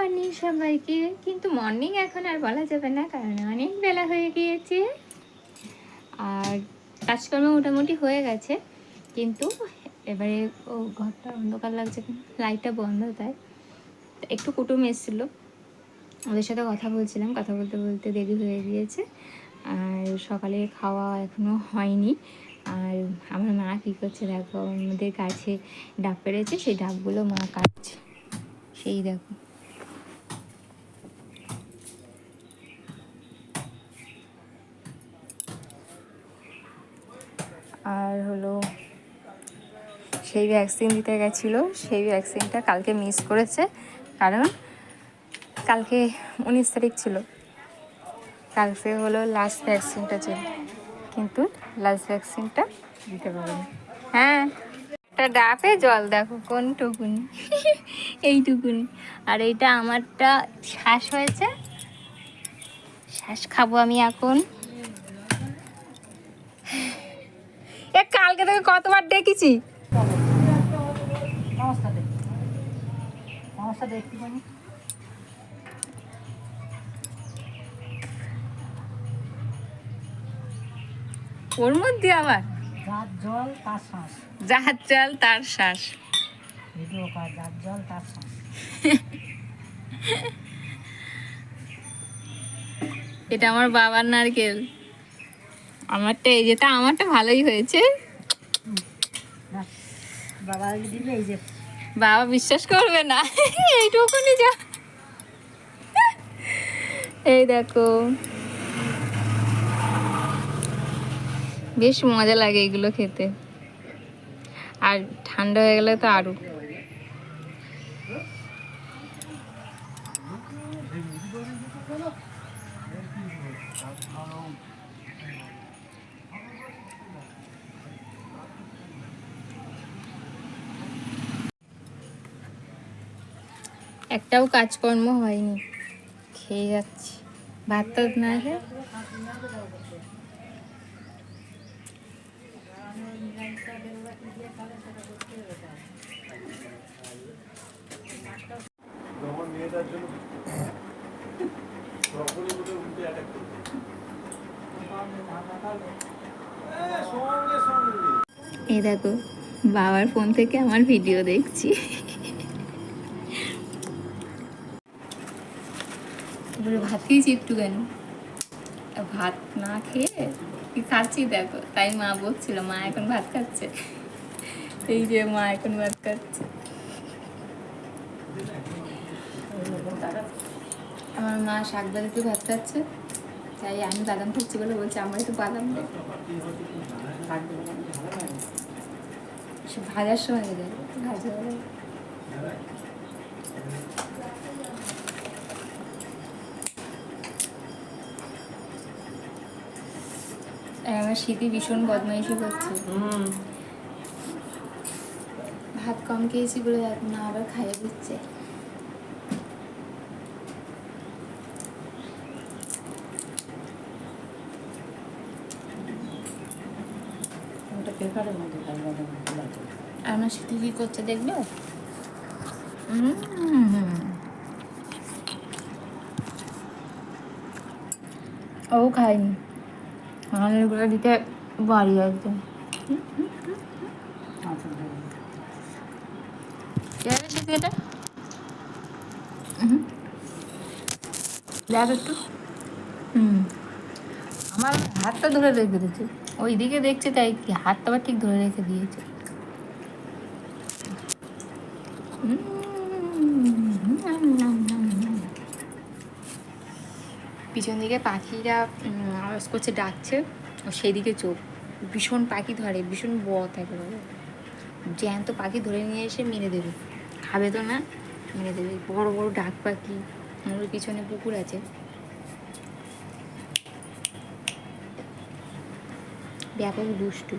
Morning সবাইকে। কিন্তু morning এখন আর বলা যাবে না, কারণ অনেক বেলা হয়ে গিয়েছে। আর কাজকর্ম মোটামুটি হয়ে গেছে, কিন্তু এবারে ও ঘরটা অন্ধকার লাগছে লাইটটা বন্ধ তাই। একটু কুটুম এসেছিল। ওদের সাথে কথা বলছিলাম, কথা বলতে বলতে দেরি হয়ে গিয়েছে। আর সকালে খাওয়া এখনও হয়নি। আর আমার মা কী করছে দেখো, আমাদের গাছে ডাব পেরেছে সেই ডাবগুলো মা কাটছে। সেই দেখো। আর হলো সেই ভ্যাকসিন দিতে গেছিল। সেই ভ্যাকসিনটা কালকে মিস করেছে কারণ কালকে উনিশ তারিখ ছিল। কালকে হলো লাস্ট ভ্যাকসিনটা ছিল। কিন্তু লাস্ট ভ্যাকসিনটা দিতে পারিনি হ্যাঁ একটা ডাবে জল দেখো কোনটুকুনি। এইটুকুনি। আর এইটা আমারটা শ্বাস হয়েছে। শ্বাস খাব আমি এখন। এ কালকে থেকে কতবার ডেকেছি? ওর মধ্যে আবার? যার জল তার শ্বাস। যার চাল তার শ্বাস। ভিডিও কার যার জল তার শ্বাস। এটা আমার বাবার নারকেল। আমারটা এই যেটা আমারটা ভালোই হয়েছে। বাবা দিবে এই যে। বাবা বিশ্বাস করবে না। এইটুকুনি যা। এই দেখো। বেশ মজা লাগে এগুলো খেতে। আর ঠান্ডা হয়ে গেলে তো আরও। একটাও কাজকর্ম হয়নি। খেয়ে যাচ্ছি। ভাত তো না এ, দেখো বাবার ফোন থেকে আমার ভিডিও দেখছি। এবারে ভাত খেয়েছি একটুখানি আর ভাত না খেয়ে কি খাচ্ছি, দেখো। তাই মা বলছিল মা এখন ভাত খাচ্ছে? এই যে মা এখন ভাত খাচ্ছে। আমার মা শাক বাজাতে ভাত খাচ্ছে। তাই আমি বাদাম খাচ্ছি বলে বলছে আমার একটু বাদাম ভাজার সময় ভাজা আমার শীতে ভীষণ বদমাইশি করছে। ভাত কম খেয়েছি বলে না আবার খাইয়ে দিচ্ছে। আমার শীতে কি করছে দেখবে। ও খায়নি। দিতে বাড়ি একদম। একটু। হুম। আমার হাতটা ধরে রেখে দিয়েছে। ওই দিকে দেখছে তাই কি, হাতটা আবার ঠিক ধরে রেখে দিয়েছে। পিছন দিকে পাখিরা আওয়াজ করছে, ডাকছে, ও সেদিকে চোখ। ভীষণ পাখি ধরে, ভীষণ বত একেবারে। জ্যান্ত পাখি ধরে নিয়ে এসে মেরে দেবে। খাবে তো না, মেরে দেবে। বড় বড় ডাক পাখি আমার পিছনে পুকুর আছে। ব্যাপক দুষ্টু।